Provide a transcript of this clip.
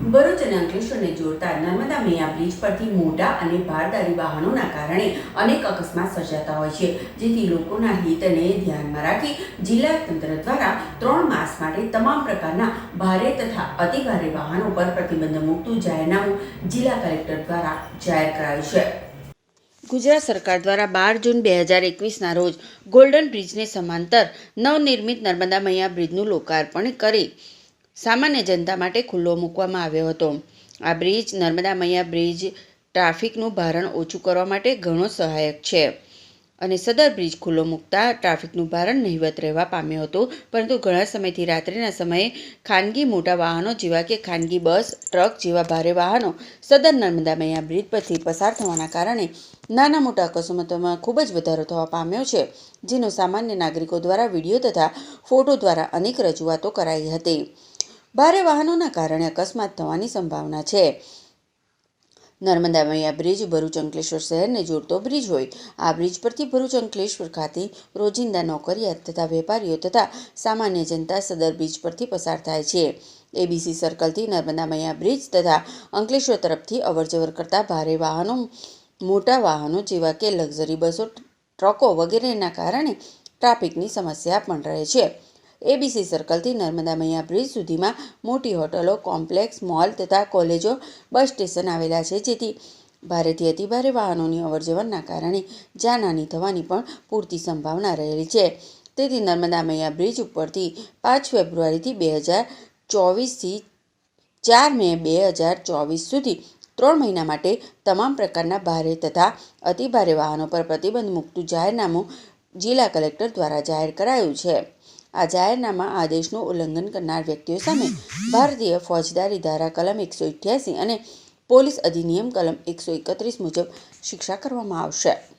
ભરૂચ અને અંકલેશ્વરને જોડતા નર્મદા મૈયા બ્રિજ પરથી મોટા અને ભારદારી વાહનોના કારણે અનેક અકસ્માત સર્જાતા હોય છે, જેથી લોકોના હિતને ધ્યાનમાં રાખી જિલ્લા તંત્ર દ્વારા ત્રણ માસ માટે તમામ પ્રકારના ભારે તથા અતિભારે વાહનો પર પ્રતિબંધ મૂકતું જાહેરનામું જિલ્લા કલેક્ટર દ્વારા જાહેર કરાયું છે. ગુજરાત સરકાર દ્વારા બાર જૂન બે હજાર એકવીસના રોજ ગોલ્ડન બ્રિજને સમાંતર નવનિર્મિત નર્મદા મૈયા બ્રિજનું લોકાર્પણ કરી સામાન્ય જનતા માટે ખુલ્લો મૂકવામાં આવ્યો હતો. આ બ્રિજ નર્મદા મૈયા બ્રિજ ટ્રાફિકનું ભારણ ઓછું કરવા માટે ઘણો સહાયક છે અને સદર બ્રિજ ખુલ્લો મૂકતા ટ્રાફિકનું ભારણ નહિવત રહેવા પામ્યું હતું. પરંતુ ઘણા સમયથી રાત્રિના સમયે ખાનગી મોટા વાહનો જેવા કે ખાનગી બસ, ટ્રક જેવા ભારે વાહનો સદર નર્મદા મૈયા બ્રિજ પરથી પસાર થવાના કારણે નાના મોટા અકસ્માતોમાં ખૂબ જ વધારો થવા પામ્યો છે, જેનો સામાન્ય નાગરિકો દ્વારા વીડિયો તથા ફોટો દ્વારા અનેક રજૂઆતો કરાઈ હતી. ભારે વાહનોના કારણે અકસ્માત થવાની સંભાવના છે. નર્મદા મૈયા બ્રિજ, ભરૂચ અંકલેશ્વર શહેરને જોડતો બ્રિજ હોય. આ બ્રિજ પરથી ભરૂચ અંકલેશ્વર ખાતે રોજિંદા નોકરિયાત તથા વેપારીઓ તથા સામાન્ય જનતા સદર બ્રિજ પરથી પસાર થાય છે. એબીસી સર્કલથી નર્મદા મૈયા બ્રિજ તથા અંકલેશ્વર તરફથી અવરજવર કરતા ભારે વાહનો, મોટા વાહનો જેવા કે લક્ઝરી બસો, ટ્રકો વગેરેના કારણે ટ્રાફિકની સમસ્યા પણ રહે છે. એબીસી સર્કલથી નર્મદા મૈયા બ્રિજ સુધીમાં મોટી હોટલો, કોમ્પ્લેક્સ, મોલ તથા કોલેજો, બસ સ્ટેશન આવેલા છે. જેથી ભારેથી અતિભારે વાહનોની અવરજવરના કારણે જાનહાની થવાની પણ પૂરતી સંભાવના રહેલી છે. તેથી નર્મદા મૈયા બ્રિજ ઉપરથી પાંચ ફેબ્રુઆરીથી બે હજાર ચોવીસથી ચાર મે બે હજાર ચોવીસ સુધી ત્રણ મહિના માટે તમામ પ્રકારના ભારે તથા અતિભારે વાહનો પર પ્રતિબંધ મૂકતું જાહેરનામું જિલ્લા કલેક્ટર દ્વારા જાહેર કરાયું છે. આ જાહેરનામા આદેશનું ઉલ્લંઘન કરનાર વ્યક્તિઓ સામે ભારતીય ફોજદારી ધારા કલમ એકસો અઠ્યાસી અને પોલીસ અધિનિયમ કલમ એકસો એકત્રીસ મુજબ શિક્ષા કરવામાં આવશે.